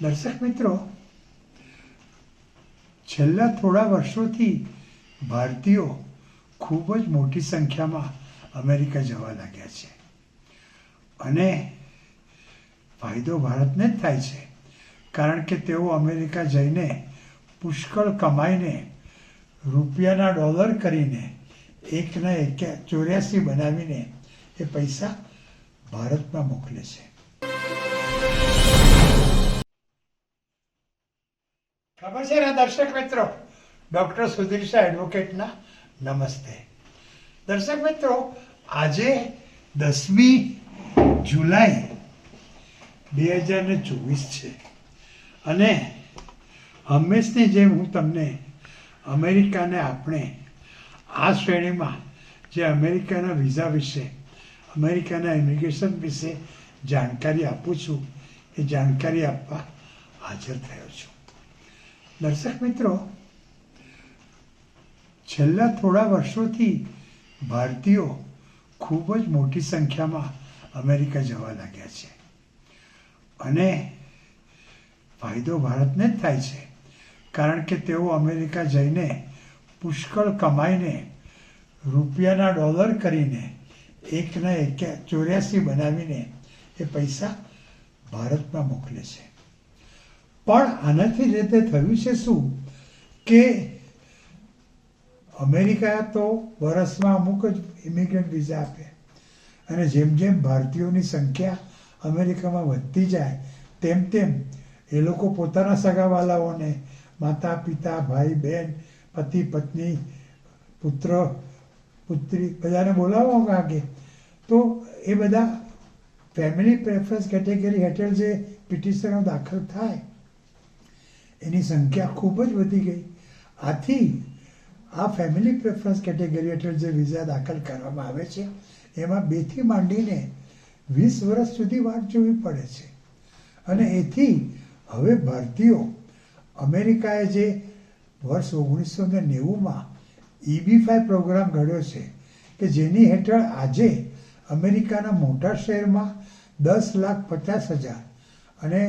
દર્શક મિત્રો, છેલ્લા થોડા વર્ષોથી ભારતીયો ખૂબ જ મોટી સંખ્યામાં અમેરિકા જવા લાગ્યા છે. અને ફાયદો ભારતને જ થાય છે, કારણ કે તેઓ અમેરિકા જઈને પુષ્કળ કમાઈને રૂપિયાના ડોલર કરીને એકના એક ચોર્યાસી બનાવીને એ પૈસા ભારતમાં મોકલે છે. ખબર છે દર્શક મિત્રો? ડૉક્ટર સુધીર શાહ એડવોકેટના? નમસ્તે. દર્શક મિત્રો, આજે દસમી જુલાઈ બે હજાર ને ચોવીસ છે. અને હંમેશની જેમ હું તમને અમેરિકાને આપણે આ શ્રેણીમાં જે અમેરિકાના વિઝા વિશે, અમેરિકાના ઇમિગ્રેશન વિશે જાણકારી આપું છું, એ જાણકારી આપવા હાજર થયો છું. દર્શક મિત્રો, છેલ્લા થોડા વર્ષોથી ભારતીયો ખૂબ જ મોટી સંખ્યામાં અમેરિકા જવા લાગ્યા છે. અને ફાયદો ભારતને જ થાય છે, કારણ કે તેઓ અમેરિકા જઈને પુષ્કળ કમાઈને રૂપિયાના ડોલર કરીને એકના એક ચોર્યાસી બનાવીને એ પૈસા ભારતમાં મોકલે છે. પણ આનાથી રીતે થયું છે શું? કે અમેરિકા તો વર્ષમાં અમુક જ ઇમિગ્રન્ટ વિઝા આપે. અને જેમ જેમ ભારતીયોની સંખ્યા અમેરિકામાં વધતી જાય, તેમ તેમ એ લોકો પોતાના સગાવાલાઓને માતા, પિતા, ભાઈ બહેન પતિ, પત્ની, પુત્ર, પુત્રી બધાને બોલાવવા કાગે તો એ બધા ફેમિલી પ્રેફરન્સ કેટેગરી હેઠળ જે પિટિશનો દાખલ થાય એની સંખ્યા ખૂબ જ વધી ગઈ. આથી આ ફેમિલી પ્રેફરન્સ કેટેગરી હેઠળ જે વિઝા દાખલ કરવામાં આવે છે, એમાં બેથી માંડીને વીસ વર્ષ સુધી વાટ જોવી પડે છે. અને એથી હવે ભારતીયો અમેરિકાએ જે વર્ષ ઓગણીસો ને નેવુંમાં ઈબી ફાઈ પ્રોગ્રામ ઘડ્યો છે, કે જેની હેઠળ આજે અમેરિકાના મોટા શહેરમાં દસ લાખ પચાસ હજાર અને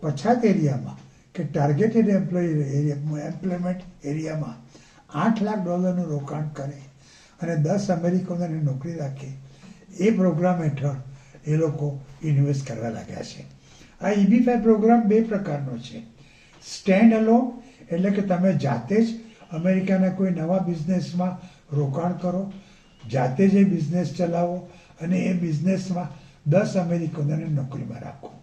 પછાત એરિયામાં કે ટાર્ગેટેડ એમ્પ્લોય એરિયા એમ્પ્લોયમેન્ટ એરિયામાં આઠ લાખ ડોલરનું રોકાણ કરે અને દસ અમેરિકનોને નોકરી રાખે. એ પ્રોગ્રામ હેઠળ એ લોકો ઇન્વેસ્ટ કરવા લાગ્યા છે. આ ઈબી ફાઈ પ્રોગ્રામ બે પ્રકારનો છે. સ્ટેન્ડ અલોન એટલે કે તમે જાતે જ અમેરિકાના કોઈ નવા બિઝનેસમાં રોકાણ કરો, જાતે જ એ બિઝનેસ ચલાવો અને એ બિઝનેસમાં દસ અમેરિકનોને નોકરીમાં રાખો.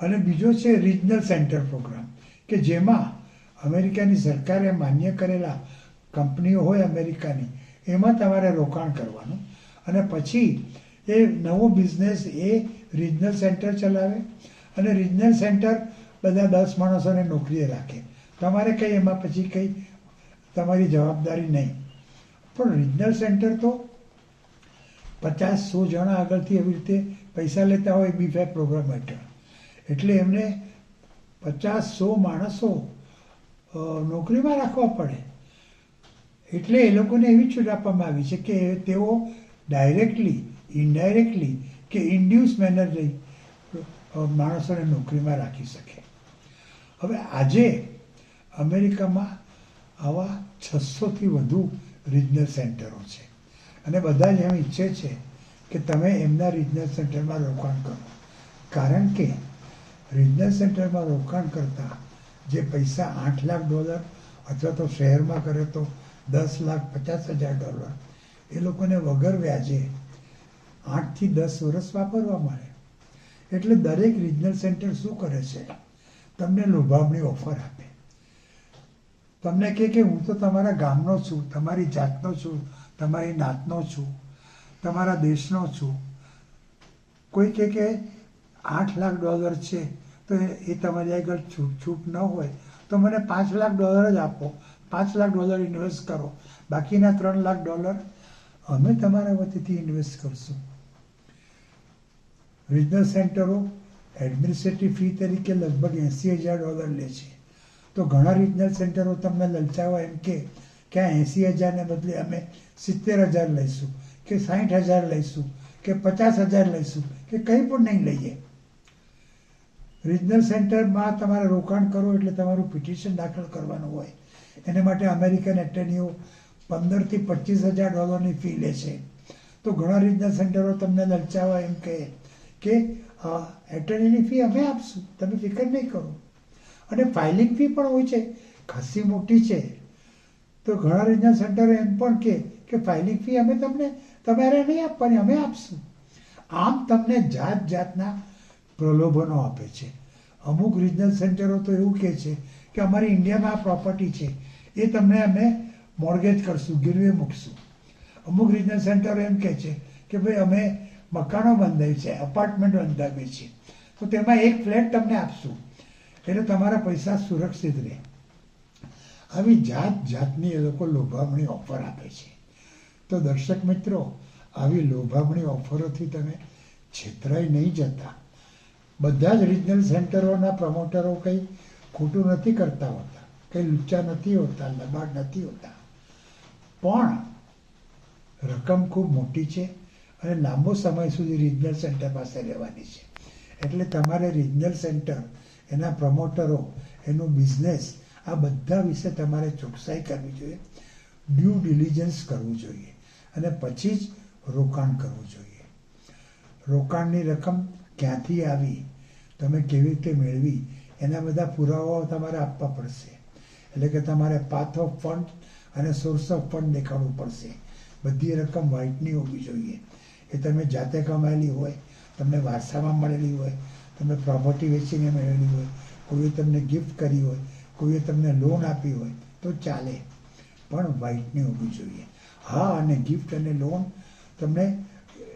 અને બીજો છે રિજનલ સેન્ટર પ્રોગ્રામ કે જેમાં અમેરિકાની સરકારે માન્ય કરેલા કંપનીઓ હોય અમેરિકાની, એમાં તમારે રોકાણ કરવાનું. અને પછી એ નવો બિઝનેસ એ રિજનલ સેન્ટર ચલાવે અને રિજનલ સેન્ટર બધા દસ માણસોને નોકરીએ રાખે. તમારે કંઈ એમાં પછી કંઈ તમારી જવાબદારી નહીં. પણ રિજનલ સેન્ટર તો પચાસ સો જણા આગળથી એવી રીતે પૈસા લેતા હોય, બી ફેર પ્રોગ્રામ હેઠળ. એટલે એમને પચાસ સો માણસો નોકરીમાં રાખવા પડે. એટલે એ લોકોને એવી છૂટ આપવામાં આવી છે કે તેઓ ડાયરેક્ટલી, ઇનડાયરેક્ટલી કે ઇન્ડ્યુસ મેનર લઈ માણસોને નોકરીમાં રાખી શકે. હવે આજે અમેરિકામાં આવા છસોથી વધુ રિજનલ સેન્ટરો છે. અને બધા જ એમ ઈચ્છે છે કે તમે એમના રિજનલ સેન્ટરમાં રોકાણ કરો. કારણ કે રિજનલ સેન્ટરમાં રોકાણ કરતાં જે પૈસા આઠ લાખ ડોલર અથવા તો શહેરમાં કરે તો દસ લાખ પચાસ હજાર ડોલર, એ લોકોને વગર વ્યાજે આઠથી દસ વર્ષ વાપરવા મળે. એટલે દરેક રિજનલ સેન્ટર શું કરે છે? તમને લોભામણી ઓફર આપે. તમને કહે કે હું તો તમારા ગામનો છું, તમારી જાતનો છું, તમારી નાતનો છું, તમારા દેશનો છું. કોઈ કહે કે આઠ લાખ ડોલર છે, તો એ તમારી આગળ છૂટ છૂટ ન હોય, તો મને પાંચ લાખ ડોલર જ આપો. પાંચ લાખ ડોલર ઇન્વેસ્ટ કરો. બાકીના ત્રણ લાખ ડોલર અમે તમારા વતીથી ઇન્વેસ્ટ કરશું. રિજનલ સેન્ટરો એડમિનિસ્ટ્રેટિવ ફી તરીકે લગભગ એંસી હજાર ડોલર લે છે. તો ઘણા રિજનલ સેન્ટરો તમને લલચાવા એમ કે કે આ એંસી હજારને બદલે અમે સિત્તેર હજાર લઈશું, કે સાઠ હજાર લઈશું, કે પચાસ હજાર લઈશું, કે કંઈ પણ નહીં લઈએ. રિજનલ સેન્ટરમાં તમારે રોકાણ કરો એટલે તમારું પિટિશન દાખલ કરવાનું હોય. એને માટે અમેરિકન એટર્નીઓ પંદરથી પચીસ હજાર ડોલરની ફી લે છે. તો ઘણા રિજનલ સેન્ટરો તમને લલચાવા એમ કહે કે એટર્નીની ફી અમે આપશું. તમે ફિકર નહીં કરો. અને ફાઇલિંગ ફી પણ હોય છે. ખાસી મોટી છે. તો ઘણા રિજનલ સેન્ટરો એમ પણ કહે કે ફાઇલિંગ ફી અમે તમને, તમારે નહીં આપવાની, અમે આપશું. આમ તમને જાત જાતના પ્રલોભનો આપે છે. અમુક રિજનલ સેન્ટરો તો એવું કહે છે કે અમારી ઇન્ડિયામાં આ પ્રોપર્ટી છે, એ તમને અમે મોર્ગેજ કરશું, ગીરવે મૂકશું. અમુક રિજનલ સેન્ટરો એમ કહે છે કે ભાઈ અમે મકાનો બંધાવી છે એપાર્ટમેન્ટ બંધાવીએ છીએ. તો તેમાં એક ફ્લેટ તમને આપશું. એટલે તમારા પૈસા સુરક્ષિત રહે. આવી જાત જાતની એ લોકો લોભામણી ઓફર આપે છે. તો દર્શક મિત્રો, આવી લોભામણી ઓફરોથી તમે છેતરાઈ નહીં જતા. બધા જ રિજનલ સેન્ટરોના પ્રમોટરો કંઈ ખોટું નથી કરતા હોતા. કંઈ લુચ્ચા નથી હોતા લબાડ નથી હોતા. પણ રકમ ખૂબ મોટી છે અને લાંબો સમય સુધી રિજનલ સેન્ટર પાસે રહેવાની છે. એટલે તમારે રિજનલ સેન્ટર એના પ્રમોટરો એનું બિઝનેસ આ બધા વિશે તમારે ચોકસાઈ કરવી જોઈએ. ડ્યુ ડિલિજન્સ કરવું જોઈએ. અને પછી જ રોકાણ કરવું જોઈએ. રોકાણની રકમ ક્યાંથી આવી? તમે કેવી રીતે મેળવી? એના બધા પુરાવાઓ તમારે આપવા પડશે. એટલે કે તમારે પાથ ઓફ ફંડ અને સોર્સ ઓફ ફંડ દેખાડવું પડશે. બધી રકમ વ્હાઇટની હોવી જોઈએ. એ તમે જાતે કમાયેલી હોય, તમને વારસામાં મળેલી હોય તમે પ્રોપર્ટી વેચીને મેળવેલી હોય કોઈએ તમને ગિફ્ટ કરી હોય કોઈએ તમને લોન આપી હોય, તો ચાલે. પણ વ્હાઇટની હોવી જોઈએ. હા, અને ગિફ્ટ અને લોન તમને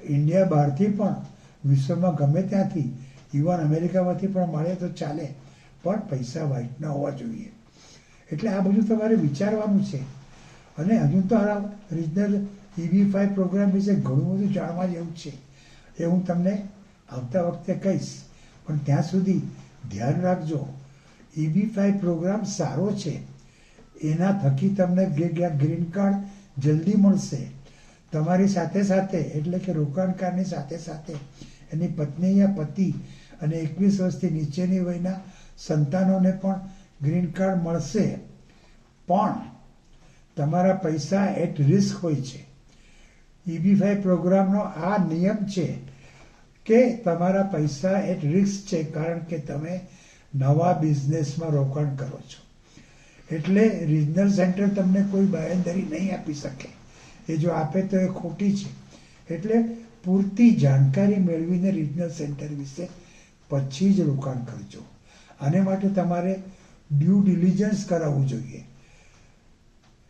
ઇન્ડિયા બહારથી પણ વિશ્વમાં ગમે ત્યાંથી ઇવન અમેરિકામાંથી પણ મળે તો ચાલે, પણ પૈસા વ્હાઇટના હોવા જોઈએ. એટલે આ બધું તમારે વિચારવાનું છે. અને હજુ તો આ રિજનલ ઈવી ફાઈવ પ્રોગ્રામ વિશે ઘણું બધું જાણવા જેવું છે. એ હું તમને આવતા વખતે કહીશ. પણ ત્યાં સુધી ધ્યાન રાખજો. ઈવી ફાઈવ પ્રોગ્રામ સારો છે. એના થકી તમને ગ્રીન કાર્ડ જલ્દી મળશે. તમારી સાથે સાથે, એટલે કે રોકાણકારની સાથે સાથે, એની પત્ની યા પતિ અને એકવીસ વર્ષથી નીચેની વયના સંતાનોને પણ ગ્રીન કાર્ડ મળશે. પણ તમારા પૈસા એટ રિસ્ક હોય છે. ઈબી ફાઈ પ્રોગ્રામનો આ નિયમ છે કે તમારા પૈસા એટ રિસ્ક છે કારણ કે તમે નવા બિઝનેસમાં રોકાણ કરો છો. એટલે રિજનલ સેન્ટર તમને કોઈ બાંયધરી નહીં આપી શકે. એ જો આપે તો એ ખોટી છે. એટલે પૂરતી જાણકારી મેળવીને રિજનલ સેન્ટર વિશે પછી જ રોકાણ કરજો. આને માટે તમારે ડ્યુ ડિલિજન્સ કરાવવું જોઈએ.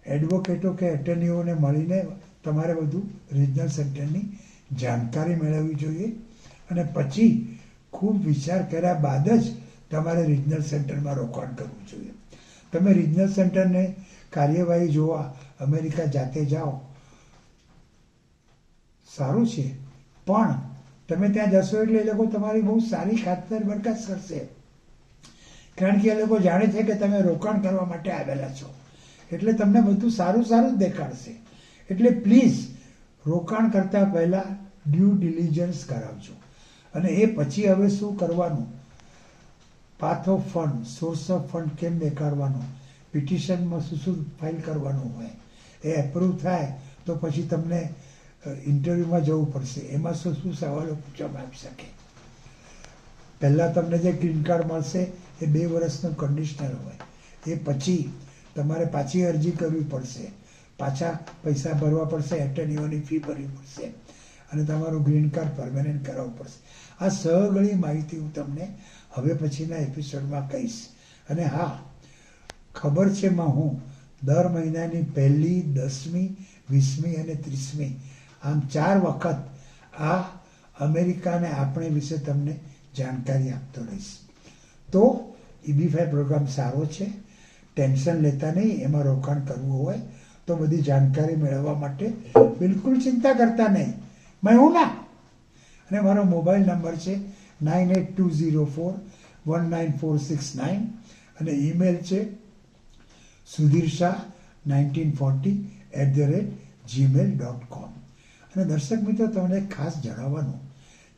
એડવોકેટો કે એટર્નીઓને મળીને તમારે બધું રિજનલ સેન્ટરની જાણકારી મેળવવી જોઈએ અને પછી ખૂબ વિચાર કર્યા બાદ જ તમારે રિજનલ સેન્ટરમાં રોકાણ કરવું જોઈએ. તમે રિજનલ સેન્ટરને કાર્યવાહી જોવા અમેરિકા જાતે જાઓ. સારું છે, પણ તમે ત્યાં જશો એટલે એ લોકો તમારી બહુ સારી ખાતર બરખાસ્ત કરશે કારણ કે એ લોકો જાણે છે કે તમે રોકાણ કરવા માટે આવેલા છો. એટલે તમને બધું સારું સારું દેખાડશે. એટલે પ્લીઝ રોકાણ કરતાં પહેલાં ડ્યુ ડિલિજન્સ કરાવજો. અને એ પછી હવે શું કરવાનું? Path of fund source of fund કેમ દેખાડવાનો? પિટિશનમાં શું શું ફાઇલ કરવાનું હોય? એ એપ્રુવ થાય તો પછી તમને ઇન્ટરવ્યૂમાં જવું પડશે. એમાં શું શું સવાલો પૂછવામાં આવી શકે? પહેલાં તમને જે ગ્રીન કાર્ડ મળશે, એ બે વર્ષનું કન્ડિશનર હોય. એ પછી તમારે પાછી અરજી કરવી પડશે. પાછા પૈસા ભરવા પડશે એટર્નીઓની ફી ભરવી પડશે. અને તમારું ગ્રીન કાર્ડ પરમેનન્ટ કરાવવું પડશે. આ સઘળી માહિતી હું તમને હવે પછીના એપિસોડમાં કહીશ. અને હા, ખબર છે માં હું, દર મહિનાની પહેલી, દસમી, વીસમી અને ત્રીસમી આમ ચાર વખત આ અમેરિકાને આપણે વિશે તમને જાણકારી આપતો રહીશ. તો ઈબી ફાઈ પ્રોગ્રામ સારો છે, ટેન્શન લેતા નહીં, એમાં રોકાણ કરવું હોય તો બધી જાણકારી મેળવવા માટે બિલકુલ ચિંતા કરતા નહીં. મેં હું ના? અને મારો મોબાઈલ નંબર છે nine eight two zero four one nine four six nine અને ઈમેલ છે Sudhir Shah nineteen forty at the rate Gmail dot com અને દર્શક મિત્રો, તમને ખાસ જણાવવાનું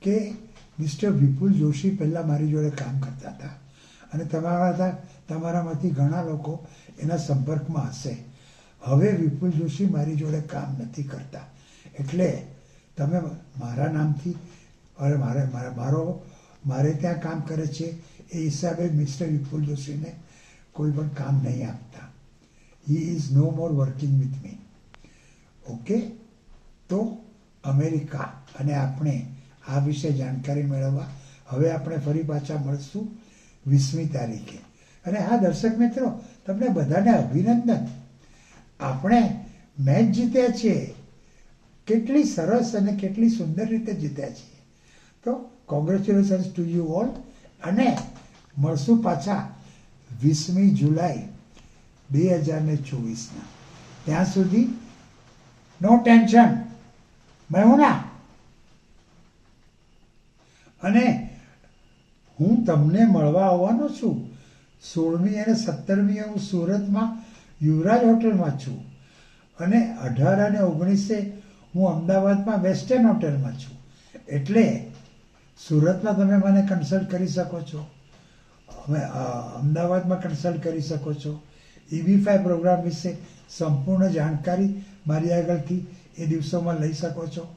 કે મિસ્ટર વિપુલ જોશી પહેલાં મારી જોડે કામ કરતા હતા અને તમારા તમારામાંથી ઘણા લોકો એના સંપર્કમાં હશે. હવે વિપુલ જોશી મારી જોડે કામ નથી કરતા. એટલે તમે મારા નામથી, અરે મારે મારે, મારો, મારે ત્યાં કામ કરે છે, એ હિસાબે મિસ્ટર વિપુલ જોશીને કોઈ પણ કામ નહીં આપતા. He is no more working with me okay તો અમેરિકા અને આપણે આ વિશે જાણકારી મેળવવા. હવે આપણે ફરી પાછા મળશું વીસમી તારીખે. અને હા, દર્શક મિત્રો, તમને બધાને અભિનંદન. આપણે મેચ જીત્યા છીએ. કેટલી સરસ અને કેટલી સુંદર રીતે જીત્યા છીએ. તો કોંગ્રેચ્યુલેશન્સ ટુ યુ ઓલ અને મળશું પાછા વીસમી જુલાઈ બે હજાર ને ચોવીસના. ત્યાં સુધી નો ટેન્શન. મેહુના અને હું તમને મળવા આવવાનો છું. સોળમી અને સત્તરમીએ હું સુરતમાં યુવરાજ હોટલમાં છું. અને અઢાર અને ઓગણીસે હું અમદાવાદમાં વેસ્ટર્ન હોટલમાં છું. એટલે સુરતમાં તમે મને કન્સલ્ટ કરી શકો છો. અમે અમદાવાદમાં કન્સલ્ટ કરી શકો છો. ઈબી ફાઈ પ્રોગ્રામ વિશે સંપૂર્ણ જાણકારી મારી આગળથી એ દિવસોમાં લઈ શકો છો.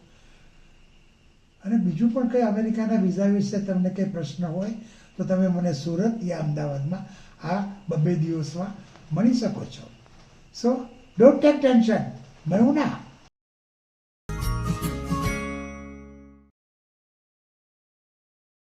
અને બીજું પણ કંઈ અમેરિકાના વિઝા વિશે તમને કંઈ પ્રશ્ન હોય, તો તમે મને સુરત યા અમદાવાદમાં આ બબ્બે દિવસમાં મળી શકો છો. સો ડોન્ટ ટેક ટેન્શન મેં ના.